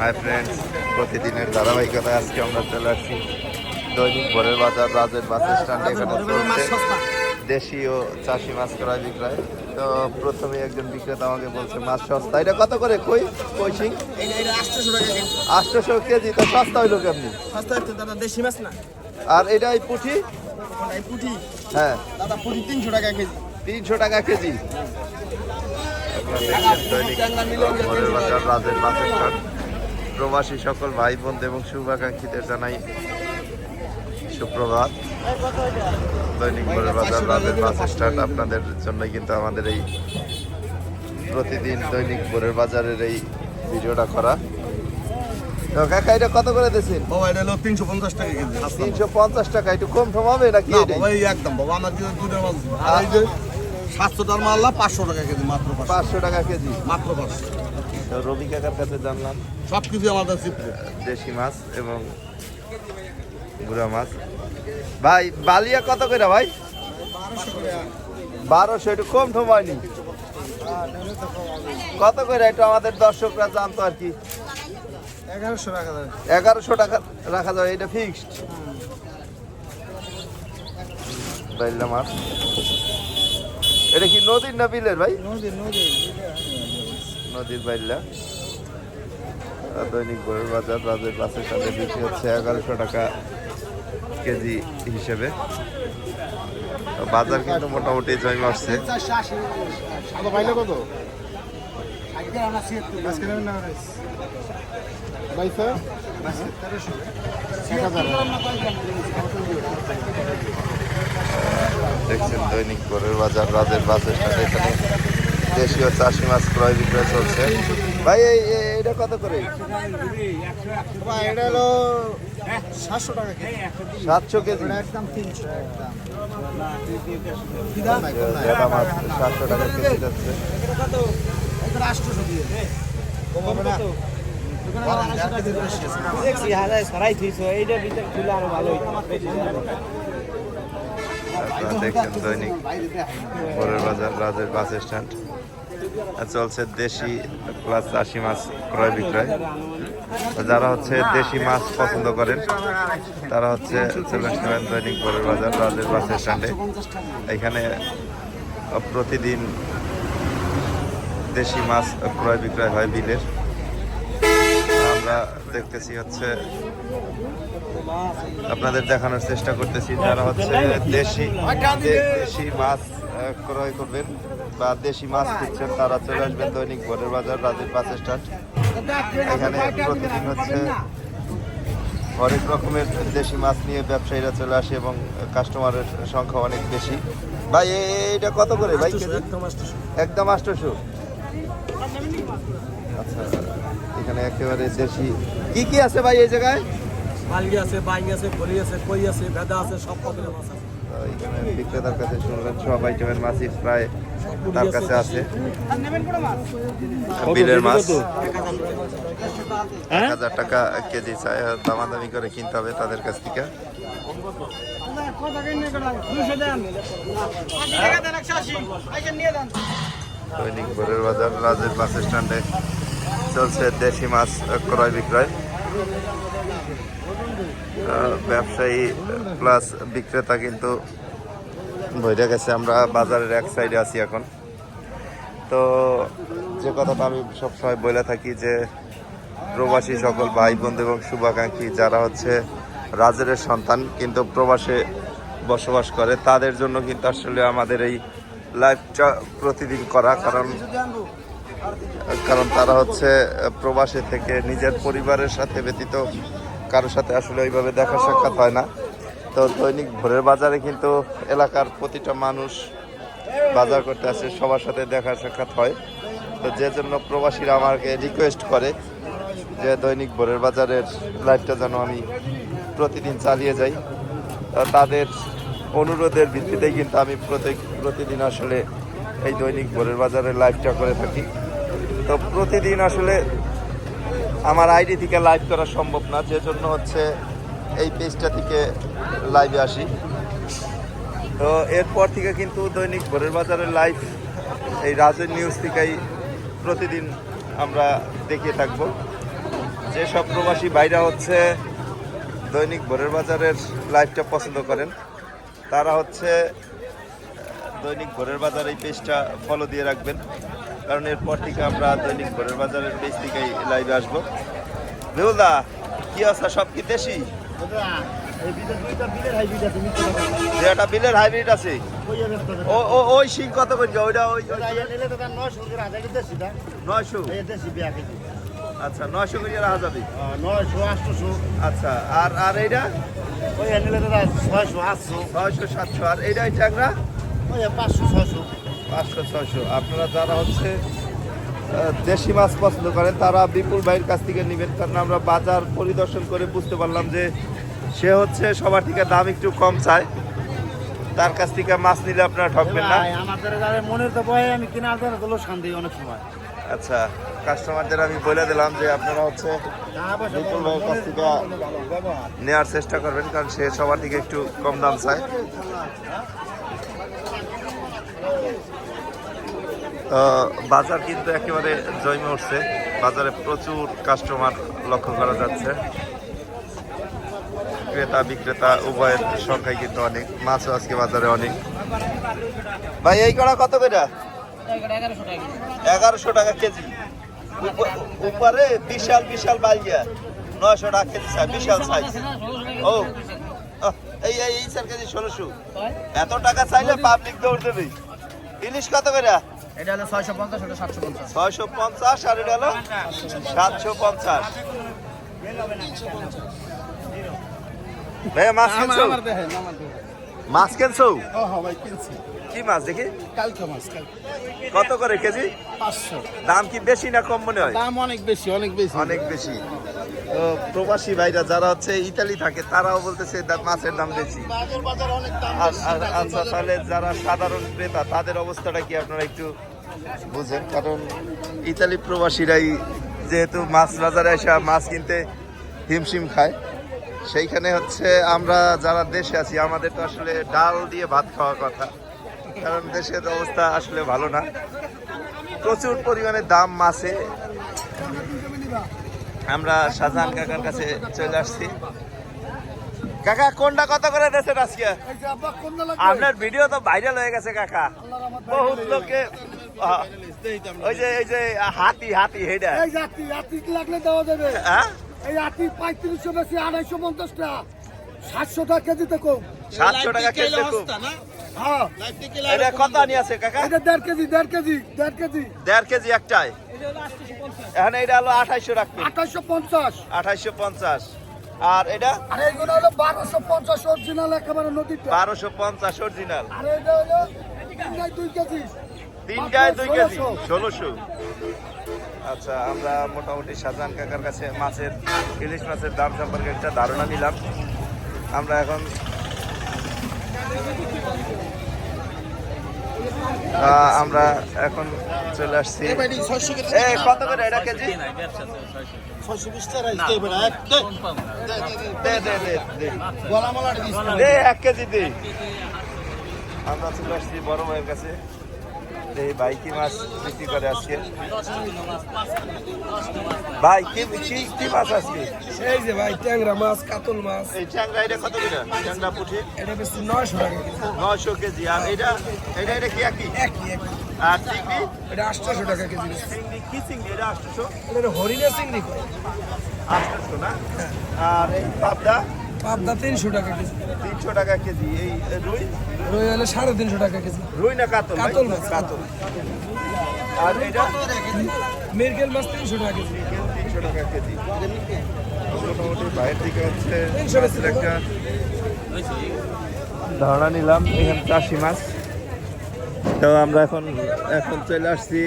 Hi friends প্রতিদিনের ধারাবাহিকতায় আজকে আমরা চলে আসছি দৈনিক ভোরের বাজার রাজের বাস স্ট্যান্ড এখানে চলছে। দেশি ও চাষি মাছ ক্রয় বিক্রয়। তো প্রথমে একজন বিক্রেতা আমাকে বলছে মাছ সস্তা। এটা কত করে? কই? কই সিং এই আটশোশো কেজি। তো সস্তা হইল কেমনি? সস্তা দাদা দেশি মাছ না। আর এটা এই পুঁটি? পুঁটি। হ্যাঁ। দাদা পুঁটি তিনশো টাকা কেজি। তিনশো টাকা কেজি? দৈনিক বাজার রাজের বাস স্ট্যান্ড প্রবাসী সকল ভাই বোন এবং শুভাকাঙ্ক্ষীদের জানাই সুপ্রভাত। দৈনিক ভোরের বাজার রাজের বাস স্ট্যান্ড আপনাদের জন্যই কিন্তু আমাদের এই প্রতিদিন দৈনিক ভোরের বাজারের এই ভিডিওটা করা। তো কাকা এটা কত করে দিয়েছেন? বাবা এটা হলো তিনশো পঞ্চাশ টাকা কেজি তিনশো পঞ্চাশ টাকা একটু কম টম হবে নাকি বাবা একদম বাবা আমার কিন্তু দুধের মাল আর এই যে সাতশোটার মাল না পাঁচশো টাকা কেজি মাত্র পাঁচশো টাকা কেজি। মাত্র পাঁচশো। তো রবি কাকার কাছে জানলাম। সব কিছু আমাদের দেশি মাছ এবং গুড়া মাছ। ভাই বালিয়া কত করে ভাই? বারোশো একটু কম ঠম হয়নি। কত করে একটু আমাদের দর্শকরা জানতো আর কি। এগারোশো টাকা দাদা এগারোশো টাকা রাখা যাবে এটা ফিক্সড বাইল্লা মাছ। এটা কি নদীর না বিলের ভাই? নদী নদী নদীর বাইল্লা দৈনিক বইয়ের বাজার রাজের বাসের সাথে বিক্রি হচ্ছে এগারোশো টাকা কেজি হিসেবে। বাজার কিন্তু মোটামুটি জমে হাজার দেখছেন দৈনিক বইয়ের বাজার রাজের বাসের সাথে এখানে দেশীয় চাষি মাছ ক্রয় বিক্রয় চলছে। ভাই এই এটা কত করে? এটা হলো সাতশো টাকা কেজি। সাতশো কেজি? একদম তিনশো মাছ সাতশো টাকা কেজি যাচ্ছে। এইটা ভিতরে খুলে আরও ভালো আপনারা দেখছেন দৈনিক ভোরের বাজার, রাজের বাস স্ট্যান্ড। চলছে দেশি প্লাস চাষি মাছ ক্রয় বিক্রয়। যারা হচ্ছে দেশি মাছ পছন্দ করেন, তারা হচ্ছে চলে আসতে দৈনিক ভোরের বাজার, রাজের বাস স্ট্যান্ডে। এখানে প্রতিদিন দেশি মাছ ক্রয় বিক্রয় হয় বিলের। আমরা দেখতেছি হচ্ছে আপনাদের দেখানোর চেষ্টা করতেছি যারা হচ্ছে দেশি দেশি মাছ ক্রয় করবেন বা দেশি মাছ খুঁজছেন তারা চলে আসবেন দৈনিক ভোরের বাজার রাজের বাস স্ট্যান্ড। এখানে প্রতিদিন হচ্ছে হরেক রকমের দেশি মাছ নিয়ে ব্যবসায়ীরা চলে আসে এবং কাস্টমারের সংখ্যা অনেক বেশি। ভাই এ- এটা কত করে ভাই? একদম আটশোশো আচ্ছা। এখানে একেবারে দেশি। কি কি আছে ভাই এই জায়গায়? বালগি আছে বাইং আছে গলি আছে কই আছে ভেদা আছে সব রকমের মাছ আছে। এখানে বিক্রেতার কাছে শুনলেন সব আইটেমের মাছই প্রায় তার কাছে আছে। বিলের মাছ। এক হাজার টাকা কেজি চাই দামাদামি করে কিনতে হবে তাদের কাছ থেকে। দৈনিক ভোরের বাজার রাজের বাস স্ট্যান্ডে। চলছে দেশি মাছ ক্রয় বিক্রয়। ব্যবসায়ী প্লাস বিক্রেতা কিন্তু বইটা গেছে। আমরা বাজারের এক সাইডে আছি এখন। তো যে কথাটা আমি সবসময় বলে থাকি যে, প্রবাসী সকল ভাই বন্ধু এবং শুভাকাঙ্ক্ষী যারা হচ্ছে রাজের সন্তান কিন্তু প্রবাসে বসবাস করে, তাদের জন্য কিন্তু আসলে আমাদের এই লাইভটা প্রতিদিন করা। কারণ কারণ তারা হচ্ছে প্রবাসে থেকে নিজের পরিবারের সাথে ব্যতীত কারোর সাথে আসলে ওইভাবে দেখা সাক্ষাৎ হয় না। তো দৈনিক ভোরের বাজারে কিন্তু এলাকার প্রতিটা মানুষ বাজার করতে আসে, সবার সাথে দেখা সাক্ষাৎ হয়। তো যে জন্য প্রবাসীরা আমাকে রিকোয়েস্ট করে যে দৈনিক ভোরের বাজারের লাইভটা যেন আমি প্রতিদিন চালিয়ে যাই। তাদের অনুরোধের ভিত্তিতে কিন্তু আমি প্রত্যেক প্রতিদিন আসলে এই দৈনিক ভোরের বাজারের লাইভটা করে থাকি। তো প্রতিদিন আসলে আমার আইডি থেকে লাইভ করা সম্ভব না যে জন্য হচ্ছে এই পেজটা থেকে লাইভে আসি। তো এরপর থেকে কিন্তু দৈনিক ভোরের বাজারের লাইভ এই রাজের নিউজ থেকেই প্রতিদিন আমরা দেখিয়ে থাকব। যেসব প্রবাসী বাইরা হচ্ছে দৈনিক ভোরের বাজারের লাইভটা পছন্দ করেন, তারা হচ্ছে দৈনিক ভোরের বাজার এই পেজটা ফলো দিয়ে রাখবেন। কারণ এরপর থেকে আমরা দৈনিক ভোরের বাজারের পেজ থেকেই লাইভে আসব। বেউদা কি আছে সব কি দেশি? বিলের হাইব্রিড আছে। ও ও ওই কত ওইটা ওই নয়শো আচ্ছা নয়শো করে রাখা যাবে আচ্ছা আর আর এইটা? ছয়শো সাতশো। আর এইটা এই ট্যাংরা পাঁচশো ছয়শো। আপনারা যারা হচ্ছে দেশি মাছ পছন্দ করেন তারা বিপুল ভাইয়ের কাছ থেকে নেবেন কারণ আমরা বাজার পরিদর্শন করে বুঝতে পারলাম যে সে হচ্ছে সবার থেকে দাম একটু কম চায়। তার কাছ থেকে মাছ নিলে আপনারা ঠকবেন না। আমাদের মনের তো ভয়ে আমি কেনার জন্য হলো শান্তি অনেক সময়। আচ্ছা কাস্টমারদের আমি বলে দিলাম যে আপনারা হচ্ছে বিপুল ভাইয়ের কাছ থেকে নেওয়ার চেষ্টা করবেন কারণ সে সবার থেকে একটু কম দাম চায়। বাজার কিন্তু একেবারে জমে উঠছে। বাজারে প্রচুর কাস্টমার লক্ষ্য করা যাচ্ছে। ক্রেতা, বিক্রেতা, উভয়ের সংখ্যায় কিন্তু অনেক। মাছও আজকে বাজারে অনেক। ভাই, এই কড়া কত করে? এগারোশো টাকা কেজি। উপ- উপরে বিশাল বিশাল বালিয়া। নয়শো টাকা কেজি বিশাল সাইজ। ও এই এই স্যার কেজি ষোলোশো। এত টাকা চাইলে পাবলিক দৌড় দেবে। ইলিশ কত করে? এটা হলো ওটা আর এটা মাছ কিনছো? মাছ কিনছো? ভাই কিনছি। কি মাছ দেখি? কালকে মাছ কত করে কেজি? পাঁচশো। দাম কি বেশি না কম মনে হয়? দাম অনেক বেশি অনেক বেশি। অনেক বেশি। প্রবাসী ভাইরা যারা হচ্ছে ইতালি থাকে তারাও বলতেছে মাছের দাম বেশি। আচ্ছা তাহলে যারা সাধারণ ক্রেতা তাদের অবস্থাটা কি আপনারা একটু বুঝেন? কারণ ইতালি প্রবাসীরাই যেহেতু মাছ বাজারে এসে মাছ কিনতে হিমশিম খায়। সেইখানে হচ্ছে আমরা যারা দেশে আছি আমাদের তো আসলে ডাল দিয়ে ভাত খাওয়ার কথা। কারণ দেশের অবস্থা আসলে ভালো না। প্রচুর পরিমাণে দাম মাছে। আমরা শাহজাহান কাকার কাছে চলে আসছি। কাকা কোনটা কত করে দেশের আজকে? আপনার ভিডিও তো ভাইরাল হয়ে গেছে কাকা। বহুত লোকে ওই যে এই যে হাতি হাতি হেডা এই জাতি লাগলে দেওয়া যাবে? হ্যাঁ? এই আটি পঁয়ত্রিশশো বেশি আড়াইশো পঞ্চাশ টাকা। সাতশো টাকা কেজিতে কম। সাতশো টাকা কেজি খুব হ্যাঁ। এটা কত আনি আছে কাকা? এটা দেড় কেজি দেড় কেজি দেড় কেজি। দেড় কেজি একটাই এখন এটা হলো আঠাইশো রাখবেন আঠাশশো পঞ্চাশ। আঠাইশো পঞ্চাশ। আর এটা? আর হলো বারোশো পঞ্চাশ অরিজিনাল একেবারে নদীটা বারোশো পঞ্চাশ অরিজিনাল আর এটা হলো তিনটায় দুই কেজি। তিনটায় দুই কেজি ষোলোশো। আচ্ছা আমরা মোটামুটি শাহজাহান কাকার কাছে মাছের ইলিশ মাছের দাম সম্পর্কে একটা ধারণা নিলাম। আমরা এখন আমরা এখন চলে আসছি। কত করে এটা কেজি। দে এক কেজি দে। আমরা চলে আসছি বড় ভাইয়ের কাছে। এই ভাই কি মাছ বিক্রি করে আজকে। ভাই কি কি কি মাছ আজকে? এই যে ভাই ট্যাংরা মাছ কাতল মাছ। এই চ্যাংরা এটা কত করে? চ্যাংরা পুঁটি এটা বেশি নয়শো টাকা কেজি। নয়শো কেজি। আর এটা এটা এটা কি একই? একই একই। আর চিংড়ি? এটা আটশোশো টাকা কেজি। চিংড়ি কি চিংড়ি? এটা আটশোশো? এটা হরিণের চিংড়ি করে। আটশোশো না? আর এই পাবদা? পাবদা তিনশো টাকা কেজি। তিনশো টাকা কেজি। এই রুই? রুই হলে সাড়ে তিনশো টাকা কেজি। রুই না কাতল? কাতল মাছ। কাতল। আর এটা মিরগেল মাছ তিনশো টাকা কেজি। তিনশো টাকা কেজি। মোটামুটি বাইরের দিকে হচ্ছে মাছের একটা ধারণা নিলাম এখানে চাষি মাছ। তো আমরা এখন এখন চলে আসছি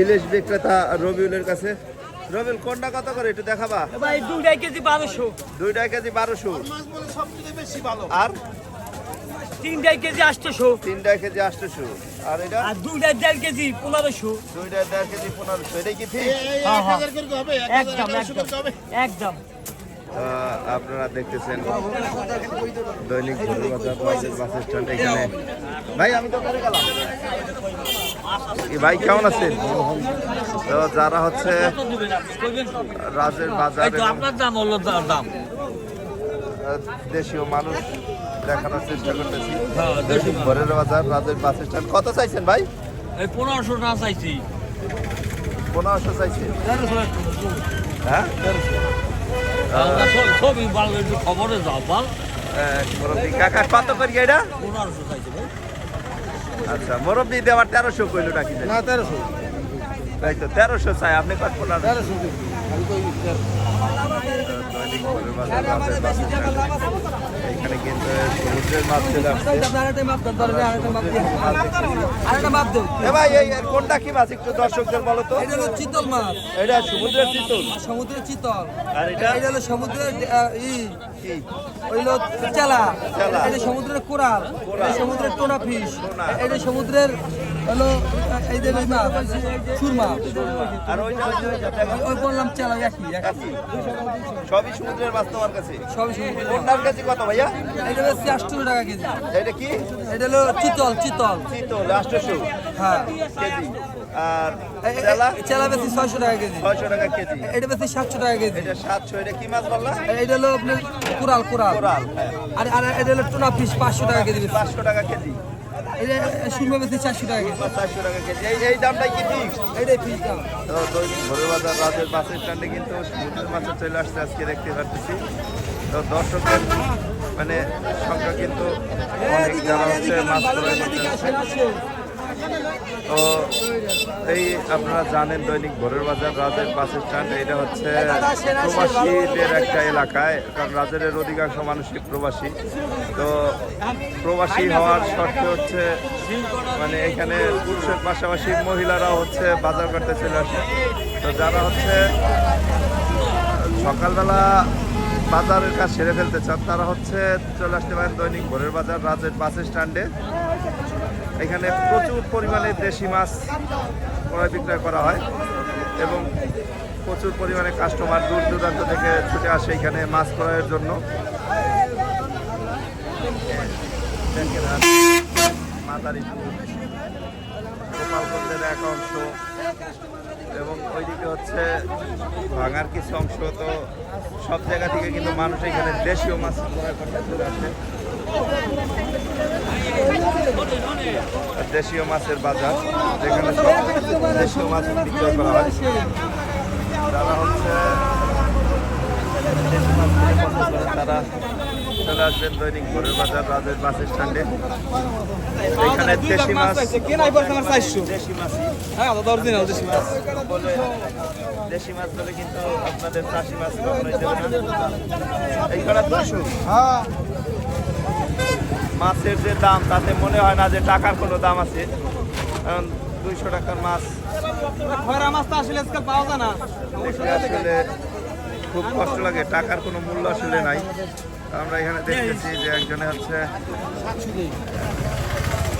ইলিশ বিক্রেতা রবিউলের কাছে। রবিউল কোনটা কত করে? একটু দেখাবা। ভাই দুইটাই কেজি বারোশো। দুইটাই কেজি বারোশো। আর? তিনটাই কেজি আটশোশো। তিনটাই কেজি আটশোশো। আর এটা? আর দুটাই দেড় কেজি পনেরোশো। দুইটা দেড় কেজি পনেরোশো। এটাই কি ঠিক? একদম একদম। একদম। আপনারা দেখতেছেন দৈনিক বাজার বাস স্ট্যান্ড এখানে। ভাই আমি তো করে গেলাম? ভাই কেমন আছেন? তো যারা হচ্ছে রাজের বাজার দেশীয় মানুষ দেখানোর চেষ্টা করতেছি। দৈনিক ভোরের বাজার রাজের বাস স্ট্যান্ড। কত চাইছেন ভাই? পনেরোশো টাকা চাইছি। পনেরোশো চাইছেন। হ্যাঁ? ছবি ভালো একটু খবরে যাও বল। মুরব্বী কাকা কত করি এটা? পনেরোশো চাইছি ভাই। আচ্ছা মুরব্বী দেওয়ার তেরোশো কইলো নাকি? না তেরোশো। তাই তো তেরোশো চাই আপনি কত পনেরো তেরোশো দৈনিক ভোরের বাজার রাজের বাস এখানে। কিন্তু সমুদ্রের মাছ চলে আসছে। ভাই এই কোনটা কি মাছ? একটু দর্শকদের বলো তো। এটা হলো চিতল মাছ। এটা সমুদ্রের চিতল। সমুদ্রের চিতল। আর এটা? এটা হলো সমুদ্রের আহ, ই। হইল চেলা। চেলা। এটা সমুদ্রের কোরাল। সমুদ্রের টোনা ফিশ। এটা সমুদ্রের হলো এই যে ওই মাছ সুরমা। আর ওইটা ওই বললাম চেলা একই একই। সবই সমুদ্রের মাছ তোমার কাছে? সবই সমুদ্রের। কোনটার কাছে কত ভাইয়া? এটা হচ্ছে আটশো টাকা কেজি। এটা কি? এটা হলো চিতল চিতল। চিতল আষ্টশো হ্যাঁ। কেজি। আর চেলা? চেলা বেশি ছয়শো টাকা কেজি। ছয়শো টাকা কেজি। এটা বেশি সাতশো টাকা কেজি। এটা সাতশো এটা কি মাছ বললা? এটা হলো আপনার কোরাল কোরাল। কোরাল হ্যাঁ। আর আর এটা হলো টোনা ফিশ পাঁচশো টাকা কেজি পাঁচশো টাকা কেজি। বেশি চারশো টাকা কেজি। চারশো টাকা কেজি। এই এই দামটাই কি দাম। তো দৈনিক ভোরের বাস স্ট্যান্ডে কিন্তু মাছ চলে আসছে আজকে দেখতে পাচ্ছি। তো দর্শকের মানে সংখ্যা কিন্তু অনেক যারা হচ্ছে মাছ। তো এই আপনারা জানেন দৈনিক ভোরের বাজার, রাজের বাস স্ট্যান্ড এটা হচ্ছে প্রবাসীদের একটা এলাকায়, কারণ রাজের অধিকাংশ মানুষই প্রবাসী। তো প্রবাসী হওয়ার শর্তে হচ্ছে মানে এখানে পুরুষের পাশাপাশি মহিলারাও হচ্ছে বাজার করতে চলে আসে। তো যারা হচ্ছে সকালবেলা বাজারের কাজ সেরে ফেলতে চান, তারা হচ্ছে চলে আসতে পারেন দৈনিক ভোরের বাজার, রাজের বাস স্ট্যান্ডে। এখানে প্রচুর পরিমাণে দেশি মাছ ক্রয় বিক্রয় করা হয় এবং প্রচুর পরিমাণে কাস্টমার দূর দূরান্ত থেকে ছুটে আসে এখানে মাছ ক্রয়ের জন্য। এক অংশ এবং ওইদিকে হচ্ছে ভাঙার কিছু অংশ। তো সব জায়গা থেকে কিন্তু মানুষ এখানে দেশীয় মাছ ক্রয় করতে চলে আসে। দেশীয় মাছের বাজার, যেখানে দেশীয় মাছ বিক্রয় করা হয়। যারা হচ্ছে তারা চলে আসবেন দৈনিক ভোরের বাজার, রাজের বাস স্ট্যান্ডে। এখানে দেশি মাছ দেশি মাছ। হ্যাঁ দেশি মাছ বলে কিন্তু আপনাদের চাষি মাছ এই কটা দুশো মাছের যে দাম তাতে মনে হয় না যে টাকার কোনো দাম আছে। কারণ দুইশো টাকার মাছ। খয়রা মাছ তো আসলে আজকাল পাওয়া যায় না। আসলে খুব কষ্ট লাগে টাকার কোনো মূল্য আসলে নাই। আমরা এখানে দেখতেছি যে একজনে হচ্ছে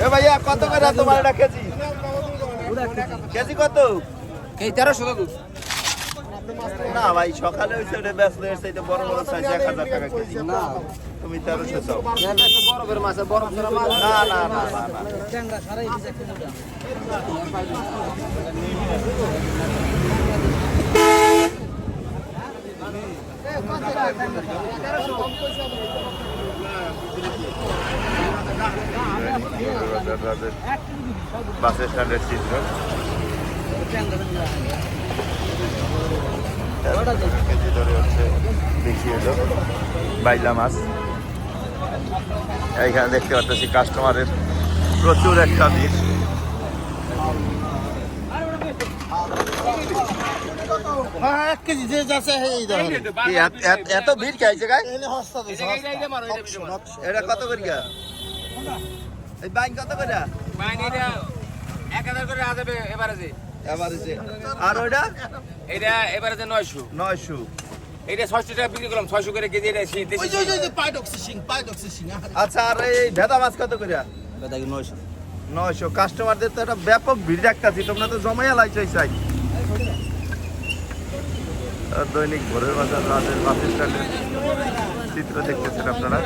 এ ভাইয়া কত করে তোমার এটা কেজি? কেজি কত? এই তেরোশো না ভাই সকালে হয়েছে ওটা ব্যস্ত হয়েছে এটা বড় বড় সাইজ এক হাজার টাকা কেজি। না। তুমি তেরোশো চাও। বরফের মাছ বরফ মাছ না না না না না। বাস স্ট্যান্ডের চিত্র। কেজি ধরে হচ্ছে বিক্রি হলো বাইলা মাছ। এইখানে দেখতে পাচ্ছি কাস্টমারের প্রচুর একটা ভিড়। হ্যাঁ এক কেজি যে যাচ্ছে এই দেখেন কি এত- ভিড় খাইছে এটা কত করে বাইন কত করে এভারেজে আর ওইটা? এটা এবারে নয়শো। নয়শো। এটা ছয়শো টাকা বিক্রি করলাম ছয়শো করে কেজি এটা শীত ওই যে ওই যে, ওই যে পাইডক্সি সিং পাইডক্সি সিং আচ্ছা আর এই ভেদা মাছ কত করে নয়শো? কাস্টমারদের তো একটা ব্যাপক ভিড় দেখতেছি তোমরা তো জমাইয়া লাইছো এই সাইড দৈনিক ভোরের বাজার রাতের বাস স্ট্যান্ডের চিত্র দেখতেছেন আপনারা।